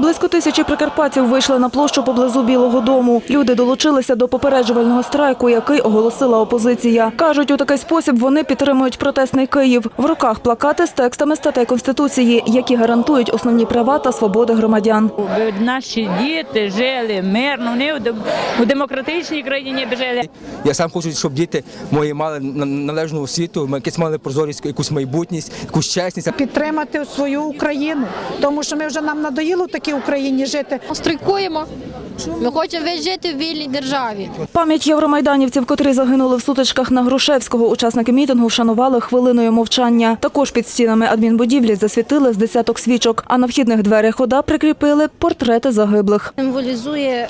Близько тисячі прикарпатців вийшли на площу поблизу Білого дому. Люди долучилися до попереджувального страйку, який оголосила опозиція. Кажуть, у такий спосіб вони підтримують протестний Київ. В руках плакати з текстами статей Конституції, які гарантують основні права та свободи громадян. Наші діти жили мирно, вони у демократичній країні жили. Я сам хочу, щоб діти мої мали на- належну освіту, якісь мали прозорість, якусь майбутність, якусь чесність. підтримати свою Україну, тому що ми вже нам надоїло в такій Україні жити. Страйкуємо. Ми хочемо весь жити в вільній державі. Пам'ять євромайданівців, котрі загинули в сутичках на Грушевського, учасники мітингу вшанували хвилиною мовчання. Також під стінами адмінбудівлі засвітили з десяток свічок, а на вхідних дверях ОДА прикріпили портрети загиблих. символізує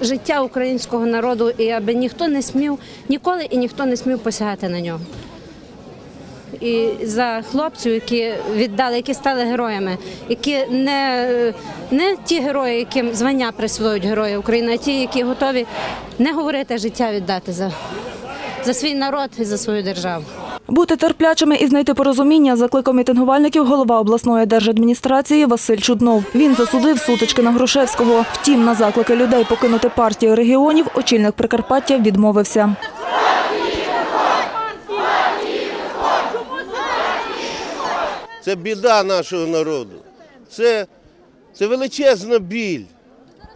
життя українського народу, і аби ніхто не смів ніколи і ніхто не смів посягати на нього. І за хлопців, які віддали, які стали героями, які не, не ті герої, яким звання присвоюють герої України, а ті, які готові не говорити, а життя віддати за, за свій народ і за свою державу. Бути терплячими і знайти порозуміння закликав мітингувальників голова обласної держадміністрації Василь Чуднов. Він засудив сутички на Грушевського. Втім, на заклики людей покинути партію регіонів очільник Прикарпаття відмовився. Це біда нашого народу. Це, це величезна біль.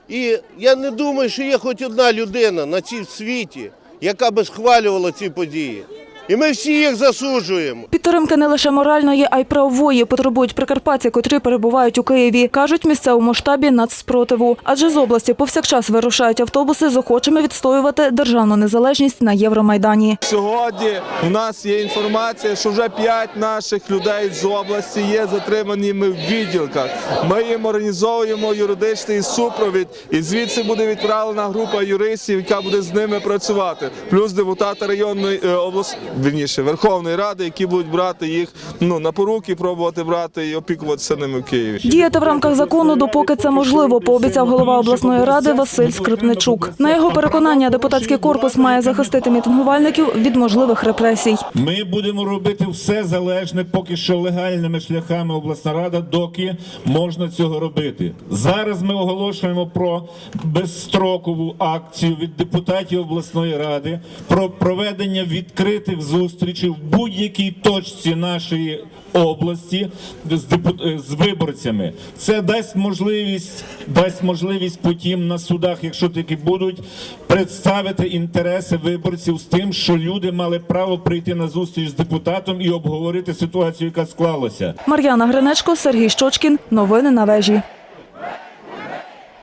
І я не думаю, що є хоч одна людина на цій світі, яка би схвалювала ці події. І ми всі їх засуджуємо. Підтримки не лише моральної, а й правової потребують прикарпатці, котрі перебувають у Києві. Кажуть місцевому штабі нацспротиву. Адже з області повсякчас вирушають автобуси з охочими відстоювати державну незалежність на Євромайдані. Сьогодні у нас є інформація, що вже п'ять наших людей з області є затриманими в відділках. Ми їм організовуємо юридичний супровід, і звідси буде відправлена група юристів, яка буде з ними працювати. Плюс депутати районної е, облас... вірніше, Верховної Ради, які будуть брати їх ну на поруки, пробувати брати і опікуватися ними в Києві. Діяти в рамках закону, допоки це можливо, пообіцяв голова обласної ради Василь Скрипничук. На його переконання, депутатський корпус має захистити мітингувальників від можливих репресій. Ми будемо робити все залежне, поки що легальними шляхами обласна рада, доки можна цього робити. Зараз ми оголошуємо про безстрокову акцію від депутатів обласної ради про проведення відкритих зустрічей в будь-якій точці нашої області з е, з виборцями. Це дасть можливість, дасть можливість потім на судах, якщо такі будуть, представити інтереси виборців з тим, що люди мали право прийти на зустріч з депутатом і обговорити ситуацію, яка склалася. Мар'яна Гринечко, Сергій Щочкін. Новини на вежі.